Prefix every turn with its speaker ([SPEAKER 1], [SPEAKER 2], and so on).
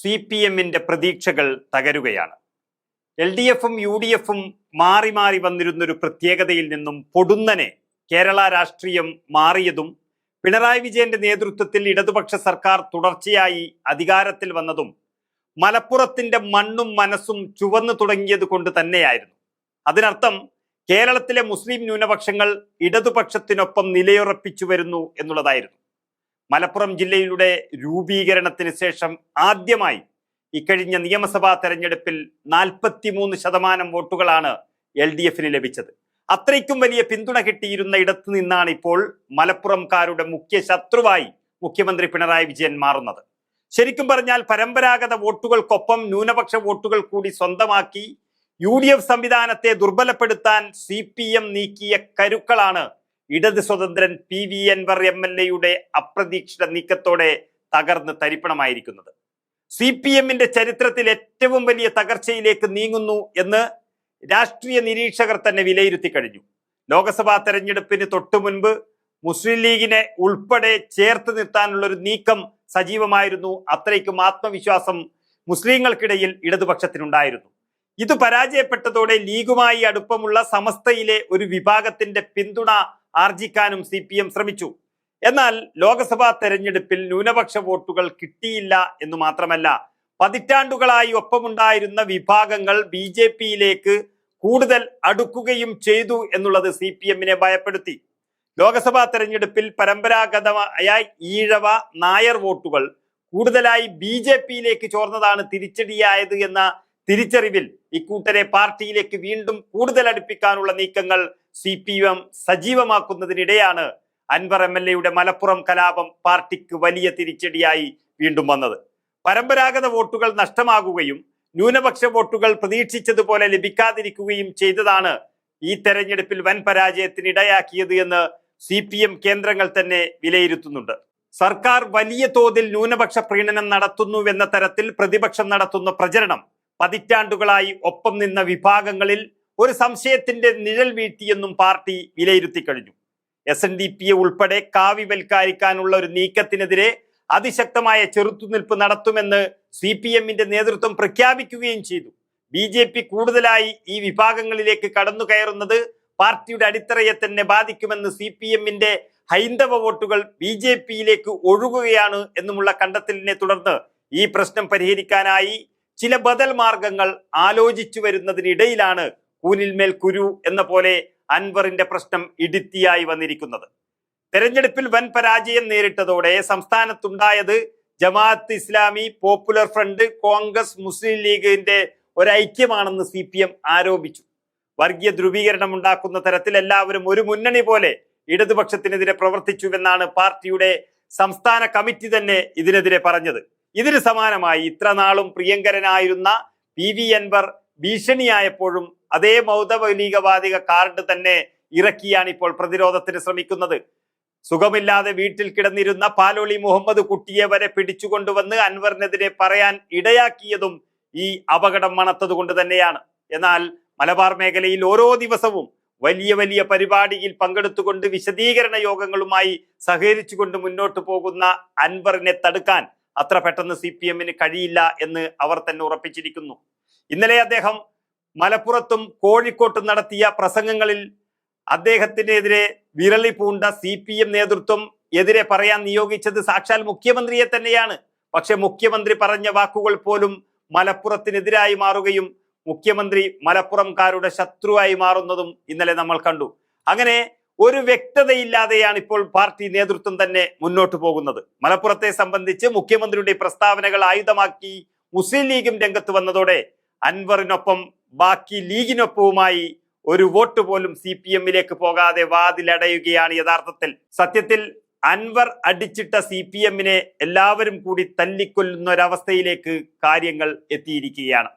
[SPEAKER 1] C P എമ്മിന്റെ പ്രതീക്ഷകൾ തകരുകയാണ്. എൽ ഡി എഫും യു ഡി എഫും മാറി മാറി വന്നിരുന്നൊരു പ്രത്യേകതയിൽ നിന്നും പൊടുന്നനെ കേരള രാഷ്ട്രീയം മാറിയതും പിണറായി വിജയന്റെ നേതൃത്വത്തിൽ ഇടതുപക്ഷ സർക്കാർ തുടർച്ചയായി അധികാരത്തിൽ വന്നതും മലപ്പുറത്തിന്റെ മണ്ണും മനസ്സും ചുവന്നു തുടങ്ങിയത് കൊണ്ട് തന്നെയായിരുന്നു. അതിനർത്ഥം കേരളത്തിലെ മുസ്ലിം ന്യൂനപക്ഷങ്ങൾ ഇടതുപക്ഷത്തിനൊപ്പം നിലയുറപ്പിച്ചു വരുന്നു എന്നുള്ളതായിരുന്നു. മലപ്പുറം ജില്ലയുടെ രൂപീകരണത്തിന് ശേഷം ആദ്യമായി ഇക്കഴിഞ്ഞ നിയമസഭാ തെരഞ്ഞെടുപ്പിൽ നാൽപ്പത്തിമൂന്ന് ശതമാനം വോട്ടുകളാണ് എൽ ഡി എഫിന് ലഭിച്ചത്. അത്രയ്ക്കും വലിയ പിന്തുണ കിട്ടിയിരുന്ന ഇടത്തു നിന്നാണ് ഇപ്പോൾ മലപ്പുറംകാരുടെ മുഖ്യ ശത്രുവായി മുഖ്യമന്ത്രി പിണറായി വിജയൻ മാറുന്നത്. ശരിക്കും പറഞ്ഞാൽ പരമ്പരാഗത വോട്ടുകൾക്കൊപ്പം ന്യൂനപക്ഷ വോട്ടുകൾ കൂടി സ്വന്തമാക്കി യു സംവിധാനത്തെ ദുർബലപ്പെടുത്താൻ സി നീക്കിയ കരുക്കളാണ് ഇടത് സ്വതന്ത്രൻ P V Anwar M L എയുടെ അപ്രതീക്ഷിത നീക്കത്തോടെ തകർന്ന് തരിപ്പണമായിരിക്കുന്നത്. സി പി എമ്മിന്റെ ചരിത്രത്തിൽ ഏറ്റവും വലിയ തകർച്ചയിലേക്ക് നീങ്ങുന്നു എന്ന് രാഷ്ട്രീയ നിരീക്ഷകർ തന്നെ വിലയിരുത്തി കഴിഞ്ഞു. ലോക്സഭാ തെരഞ്ഞെടുപ്പിന് തൊട്ടു മുൻപ് മുസ്ലിം ലീഗിനെ ഉൾപ്പെടെ ചേർത്ത് നിർത്താനുള്ള ഒരു നീക്കം സജീവമായിരുന്നു. അത്രയ്ക്കും ആത്മവിശ്വാസം മുസ്ലിങ്ങൾക്കിടയിൽ ഇടതുപക്ഷത്തിനുണ്ടായിരുന്നു. ഇത് പരാജയപ്പെട്ടതോടെ ലീഗുമായി അടുപ്പമുള്ള സമസ്തയിലെ ഒരു വിഭാഗത്തിന്റെ പിന്തുണ ആർജിക്കാനും സി പി എം ശ്രമിച്ചു. എന്നാൽ ലോക്സഭാ തെരഞ്ഞെടുപ്പിൽ ന്യൂനപക്ഷ വോട്ടുകൾ കിട്ടിയില്ല എന്ന് മാത്രമല്ല പതിറ്റാണ്ടുകളായി ഒപ്പമുണ്ടായിരുന്ന വിഭാഗങ്ങൾ ബി ജെ പിയിലേക്ക് കൂടുതൽ അടുക്കുകയും ചെയ്തു എന്നുള്ളത് സി പി എമ്മിനെ ഭയപ്പെടുത്തി. ലോക്സഭാ തെരഞ്ഞെടുപ്പിൽ പരമ്പരാഗതമായ ഈഴവ നായർ വോട്ടുകൾ കൂടുതലായി ബി ജെ പിയിലേക്ക് ചോർന്നതാണ് തിരിച്ചടിയായത് എന്ന തിരിച്ചറിവിൽ ഇക്കൂട്ടരെ പാർട്ടിയിലേക്ക് വീണ്ടും കൂടുതൽ അടുപ്പിക്കാനുള്ള നീക്കങ്ങൾ സി പി എം സജീവമാക്കുന്നതിനിടെയാണ് അൻവർ എം എൽ എയുടെ മലപ്പുറം കലാപം പാർട്ടിക്ക് വലിയ തിരിച്ചടിയായി വീണ്ടും വന്നത്. പരമ്പരാഗത വോട്ടുകൾ നഷ്ടമാകുകയും ന്യൂനപക്ഷ വോട്ടുകൾ പ്രതീക്ഷിച്ചതുപോലെ ലഭിക്കാതിരിക്കുകയും ചെയ്തതാണ് ഈ തെരഞ്ഞെടുപ്പിൽ വൻ പരാജയത്തിന് ഇടയാക്കിയത് എന്ന് സി പി എം കേന്ദ്രങ്ങൾ തന്നെ വിലയിരുത്തുന്നുണ്ട്. സർക്കാർ വലിയ തോതിൽ ന്യൂനപക്ഷ പ്രീണനം നടത്തുന്നുവെന്ന തരത്തിൽ പ്രതിപക്ഷം നടത്തുന്ന പ്രചരണം പതിറ്റാണ്ടുകളായി ഒപ്പം നിന്ന വിഭാഗങ്ങളിൽ ഒരു സംശയത്തിന്റെ നിഴൽ വീഴ്ത്തിയെന്നും പാർട്ടി വിലയിരുത്തി കഴിഞ്ഞു. എസ് എൻ ഡി പിയെ ഉൾപ്പെടെ കാവിവൽക്കരിക്കാനുള്ള ഒരു നീക്കത്തിനെതിരെ അതിശക്തമായ ചെറുത്തുനിൽപ്പ് നടത്തുമെന്ന് സി പി എമ്മിന്റെ നേതൃത്വം പ്രഖ്യാപിക്കുകയും ചെയ്തു. ബി ജെ പി കൂടുതലായി ഈ വിഭാഗങ്ങളിലേക്ക് കടന്നു കയറുന്നത് പാർട്ടിയുടെ അടിത്തറയെ തന്നെ ബാധിക്കുമെന്ന് സി പി എമ്മിന്റെ ഹൈന്ദവ വോട്ടുകൾ ബി ജെ പിയിലേക്ക് ഒഴുകുകയാണ് എന്നുമുള്ള കണ്ടെത്തലിനെ തുടർന്ന് ഈ പ്രശ്നം പരിഹരിക്കാനായി ചില ബദൽ മാർഗങ്ങൾ ആലോചിച്ചു വരുന്നതിനിടയിലാണ് കൂനിൽമേൽ കുരു എന്ന പോലെ അൻവറിന്റെ പ്രശ്നം ഇടുത്തിയായി വന്നിരിക്കുന്നത്. തെരഞ്ഞെടുപ്പിൽ വൻ പരാജയം നേരിട്ടതോടെ സംസ്ഥാനത്തുണ്ടായത് ജമാഅത്ത് ഇസ്ലാമി പോപ്പുലർ ഫ്രണ്ട് കോൺഗ്രസ് മുസ്ലിം ലീഗിന്റെ ഒരൈക്യമാണെന്ന് സി പി എം ആരോപിച്ചു. വർഗീയ ധ്രുവീകരണം ഉണ്ടാക്കുന്ന തരത്തിൽ എല്ലാവരും ഒരു മുന്നണി പോലെ ഇടതുപക്ഷത്തിനെതിരെ പ്രവർത്തിച്ചുവെന്നാണ് പാർട്ടിയുടെ സംസ്ഥാന കമ്മിറ്റി തന്നെ ഇതിനെതിരെ പറഞ്ഞത്. ഇതിന് സമാനമായി ഇത്ര നാളും പ്രിയങ്കരനായിരുന്ന പി വി അൻവർ ഭീഷണിയായപ്പോഴും അതേ മൗതമൗലികവാദിക കാർഡ് തന്നെ ഇറക്കിയാണ് ഇപ്പോൾ പ്രതിരോധത്തിന് ശ്രമിക്കുന്നത്. സുഖമില്ലാതെ വീട്ടിൽ കിടന്നിരുന്ന പാലോളി മുഹമ്മദ് കുട്ടിയെ വരെ പിടിച്ചുകൊണ്ടുവന്ന് അൻവറിനെതിരെ പറയാൻ ഇടയാക്കിയതും ഈ അപകടം മണത്തത് കൊണ്ട് തന്നെയാണ്. എന്നാൽ മലബാർ മേഖലയിൽ ഓരോ ദിവസവും വലിയ വലിയ പരിപാടിയിൽ പങ്കെടുത്തുകൊണ്ട് വിശദീകരണ യോഗങ്ങളുമായി സഹകരിച്ചുകൊണ്ട് മുന്നോട്ട് പോകുന്ന അൻവറിനെ തടുക്കാൻ അത്ര പെട്ടെന്ന് സി കഴിയില്ല എന്ന് അവർ തന്നെ ഉറപ്പിച്ചിരിക്കുന്നു. ഇന്നലെ അദ്ദേഹം മലപ്പുറത്തും കോഴിക്കോട്ടും നടത്തിയ പ്രസംഗങ്ങളിൽ അദ്ദേഹത്തിനെതിരെ വിരളി പൂണ്ട സി പി എം നേതൃത്വം എതിരെ പറയാൻ നിയോഗിച്ചത് സാക്ഷാൽ മുഖ്യമന്ത്രിയെ തന്നെയാണ്. പക്ഷെ മുഖ്യമന്ത്രി പറഞ്ഞ വാക്കുകൾ പോലും മലപ്പുറത്തിനെതിരായി മാറുകയും മുഖ്യമന്ത്രി മലപ്പുറംകാരുടെ ശത്രുവായി മാറുന്നതും ഇന്നലെ നമ്മൾ കണ്ടു. അങ്ങനെ ഒരു വ്യക്തതയില്ലാതെയാണ് ഇപ്പോൾ പാർട്ടി നേതൃത്വം തന്നെ മുന്നോട്ടു പോകുന്നത്. മലപ്പുറത്തെ സംബന്ധിച്ച് മുഖ്യമന്ത്രിയുടെ പ്രസ്താവനകൾ ആയുധമാക്കി മുസ്ലിം ലീഗും രംഗത്ത് വന്നതോടെ അൻവറിനൊപ്പം ബാക്കി ലീഗിനൊപ്പവുമായി ഒരു വോട്ട് പോലും സി പി എമ്മിലേക്ക് പോകാതെ വാതിലടയുകയാണ് യഥാർത്ഥത്തിൽ. സത്യത്തിൽ അൻവർ അടിച്ചിട്ട സി പി എമ്മിനെ എല്ലാവരും കൂടി തല്ലിക്കൊല്ലുന്ന ഒരവസ്ഥയിലേക്ക് കാര്യങ്ങൾ എത്തിയിരിക്കുകയാണ്.